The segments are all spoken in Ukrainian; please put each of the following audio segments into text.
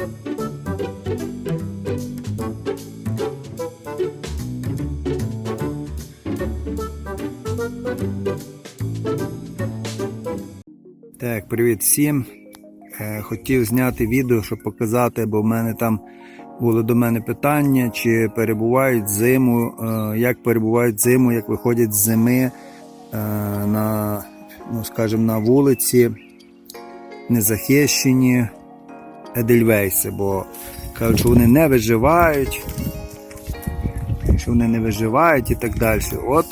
Так, привіт всім. Е, Хотів зняти відео, щоб показати, бо в мене там було до мене питання, чи перебувають зиму, е, як перебувають зиму, як виходять з зими е, на, ну, скажімо, на вулиці незахищені едельвейси, бо кажуть, що вони не виживають, що вони не виживають і так далі. От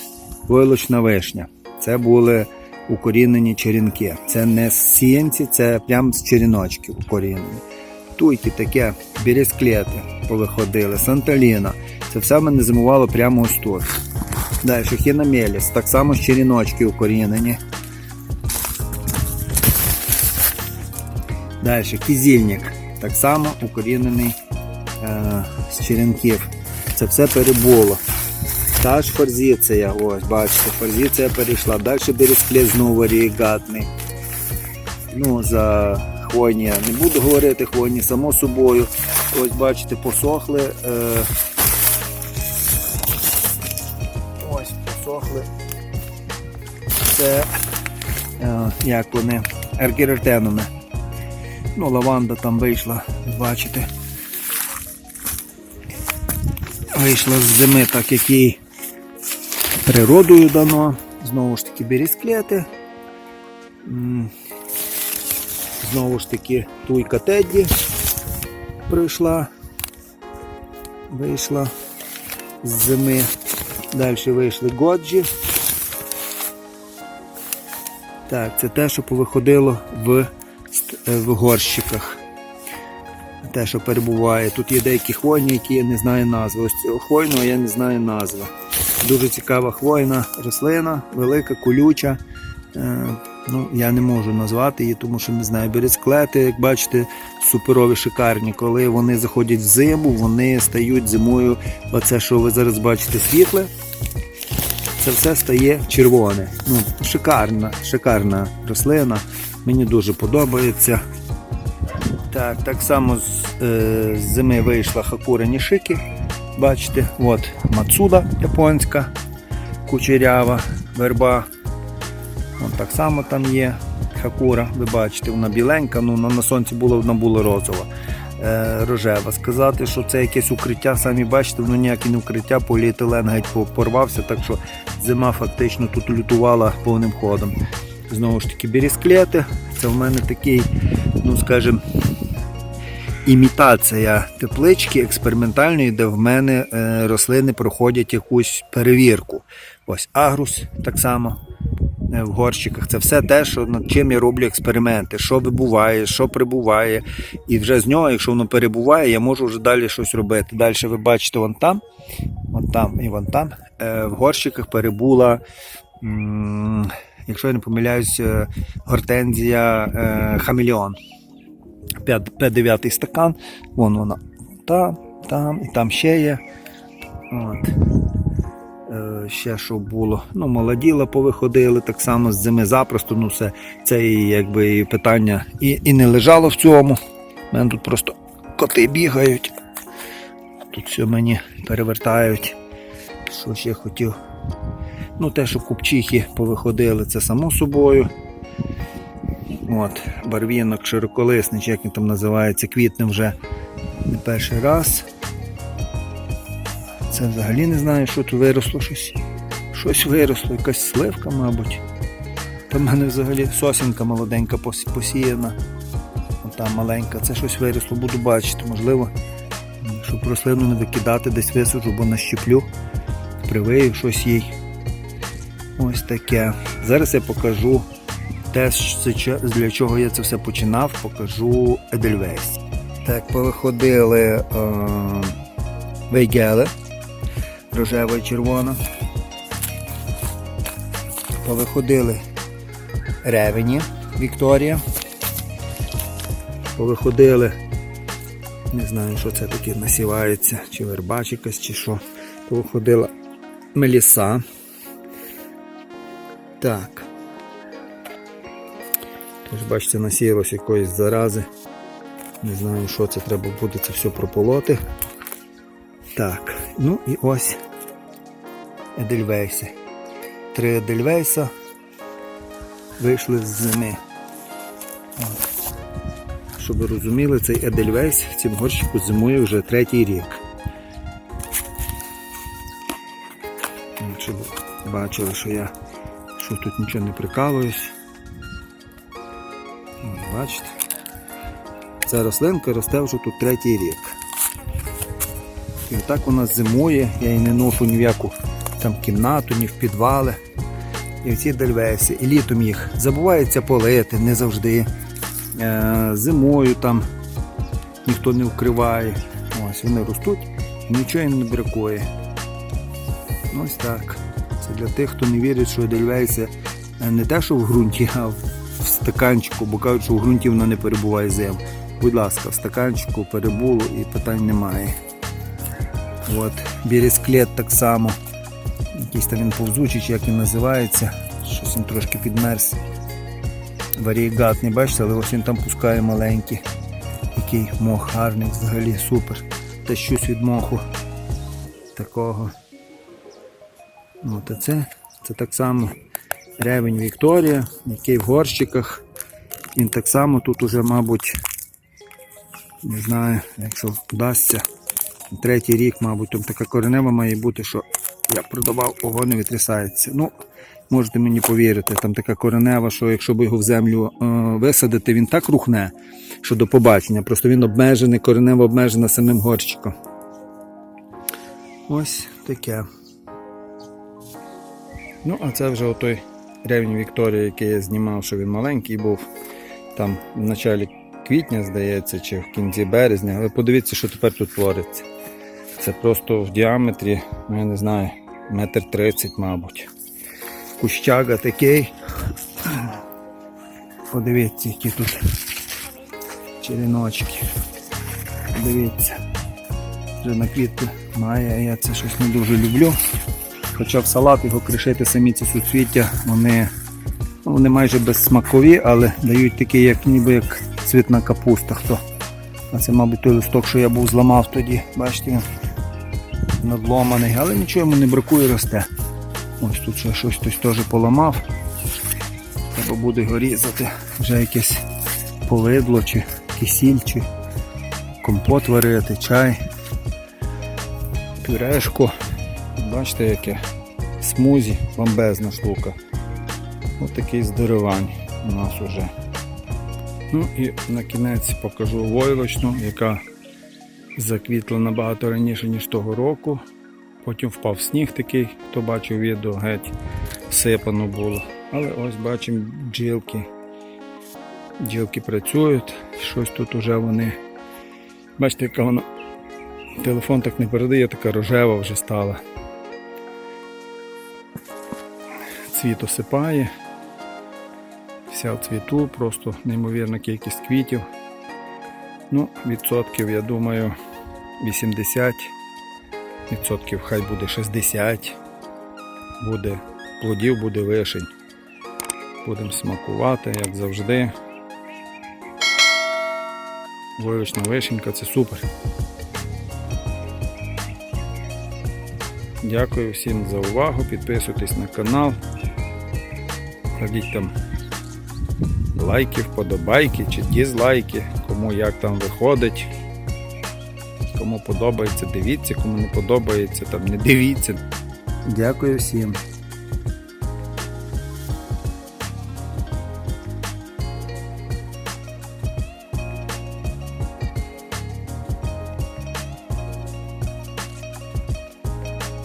войлочна вишня. Це були укорінені черенки. Це не з сіянці, це прям з черіночків укорінені. Туйки таке, бересклети повиходили, санталіна. Це все мене зимувало прямо ось тут. Далі хінамеліс, так само з черіночки укорінені. Далі кізільник, так само укорінений е, з черенків. Це все перебуло. Та ж форзиція, ось, бачите, форзиція перейшла. Далі бересклет знову варієгатний. Ну, за хвойні я не буду говорити, хвойні само собою. Ось бачите, посохли. Е, ось посохли. Це е, як вони, аргірертенуми. Ну, лаванда там вийшла, бачите. Вийшла з зими, так як їй природою дано. Знову ж таки бересклети. М, Знову ж таки туйка Тедді прийшла. Вийшла з зими. Далі вийшли Годжі. Так, це те, що повиходило в, в горщиках. Те, що перебуває. Тут є деякі хвойні, які я не знаю назви. Ось цього хвойного я не знаю назви. Дуже цікава хвойна рослина, велика, колюча. Е, ну, я не можу назвати її, тому що не знаю. Бересклети, як бачите, суперові шикарні. Коли вони заходять в зиму, вони стають зимою. Оце, що ви зараз бачите, світле, це все стає червоне. Ну, шикарна, шикарна рослина. Мені дуже подобається. Так, так само з, е, з зими вийшла хакура нішики. Бачите, от мацуда японська, кучерява, верба. От так само там є хакура, ви бачите, вона біленька, ну на, сонці була, вона була розова. Е, рожева. Сказати, що це якесь укриття, самі бачите, воно ніяке не укриття, поліетилен геть порвався, так що зима фактично тут лютувала повним ходом. Знову ж таки, бересклети. Це в мене такий, ну скажімо, імітація теплички експериментальної, де в мене е, рослини проходять якусь перевірку. Ось агрус так само е, в горщиках. Це все те, що над чим я роблю експерименти, що вибуває, що прибуває. І вже з нього, якщо воно перебуває, я можу вже далі щось робити. Далі ви бачите, вон там, вон там і вон там. е, В горщиках перебула. Якщо я не помиляюсь, е, гортензія е, хамелеон. 5-9 стакан. Вон вона там, там і там ще є. От. Е, ще що було. Ну, молоділа повиходили так само з зими запросто. Ну, все, це якби, і питання і, і не лежало в цьому. У мене тут просто коти бігають. Тут все мені перевертають. Що ще хотів? Ну, те, що купчихи повиходили, це само собою. От, барвінок широколисний, чи як він там називається, квітне вже не перший раз. Це взагалі не знаю, що тут виросло щось. Щось виросло, якась сливка, мабуть. Там в мене взагалі сосінка молоденька посіяна. Там маленька, це щось виросло, буду бачити, можливо, щоб рослину не викидати, десь висаджу, бо нащеплю, привию щось їй. Ось таке. Зараз я покажу те, для чого я це все починав, покажу Едельвейс. Так, повиходили е, вейгели, рожева і червона. Повиходили ревені Вікторія. Повиходили, не знаю, що це таке насівається, чи вербач якась, чи що. Повиходила меліса. Так. Тож, бачите, насіялось якоїсь зарази. Не знаю, що це треба буде це все прополоти. Так, ну і ось Едельвейси. Три Едельвейса вийшли з зими. Щоб ви розуміли, цей Едельвейс в цьому горщику зимує вже третій рік. Щоб бачили, що я що тут нічого не прикалуюсь. Бачите? Ця рослинка росте вже тут третій рік. І отак вона зимує, я її не ношу ні в яку там кімнату, ні в підвали. І ці дельвеси, і літом їх забувається полити, не завжди. Е, зимою там ніхто не вкриває. Ось вони ростуть, нічого їм не бракує. Ось так. Це для тих, хто не вірить, що дельвейси е, не те, що в ґрунті, а в стаканчику, бо кажуть, що в ґрунті вона не перебуває зим. Будь ласка, в стаканчику перебуло і питань немає. От, бірісклет так само. Якийсь там він повзучий, чи як він називається. Щось він трошки підмерз. Варігатний, бачите, але ось він там пускає маленький. Який мох гарний, взагалі супер. Та щось від моху такого. От, це, це так само ревень Вікторія, який в горщиках. Він так само тут уже, мабуть, не знаю, якщо вдасться. Третій рік, мабуть, там така коренева має бути, що я продавав, ого, не витрясається. Ну, можете мені повірити, там така коренева, що якщо б його в землю е, висадити, він так рухне, що до побачення. Просто він обмежений, коренева обмежена самим горщиком. Ось таке. Ну, а це вже отой ревень Вікторія, який я знімав, що він маленький був там в началі квітня, здається, чи в кінці березня. Але подивіться, що тепер тут твориться. Це просто в діаметрі, ну я не знаю, метр тридцять, мабуть. Кущага такий. Подивіться, які тут черіночки. Подивіться. Вже на квітку має, а я це щось не дуже люблю. Хоча в салат його кришити самі ці суцвіття, вони, ну, вони майже безсмакові, але дають такий, як ніби як цвітна капуста. Хто. А це, мабуть, той листок, що я був зламав тоді. Бачите, надломаний, але нічого йому не бракує, росте. Ось тут ще щось хтось теж поламав. Треба буде його різати. Вже якесь повидло, чи кисіль, чи компот варити, чай, пюрешку. Бачите, яке смузі, бомбезна штука. Ось такий здоровань у нас уже. Ну і на кінець покажу войлочну, яка заквітла набагато раніше, ніж того року. Потім впав сніг такий, хто бачив відео, геть сипано було. Але ось бачимо бджілки. Бджілки працюють, щось тут уже вони. Бачите, яка вона. Телефон так не передає, така рожева вже стала. Цвіт осипає. Вся в цвіту, просто неймовірна кількість квітів. Ну, відсотків, я думаю, 80, відсотків хай буде 60, буде плодів, буде вишень. Будемо смакувати, як завжди. Войлочна вишенька це супер. Дякую всім за увагу. Підписуйтесь на канал. Кладіть там лайки, вподобайки чи дізлайки, кому як там виходить. Кому подобається, дивіться, кому не подобається, там не дивіться. Дякую всім.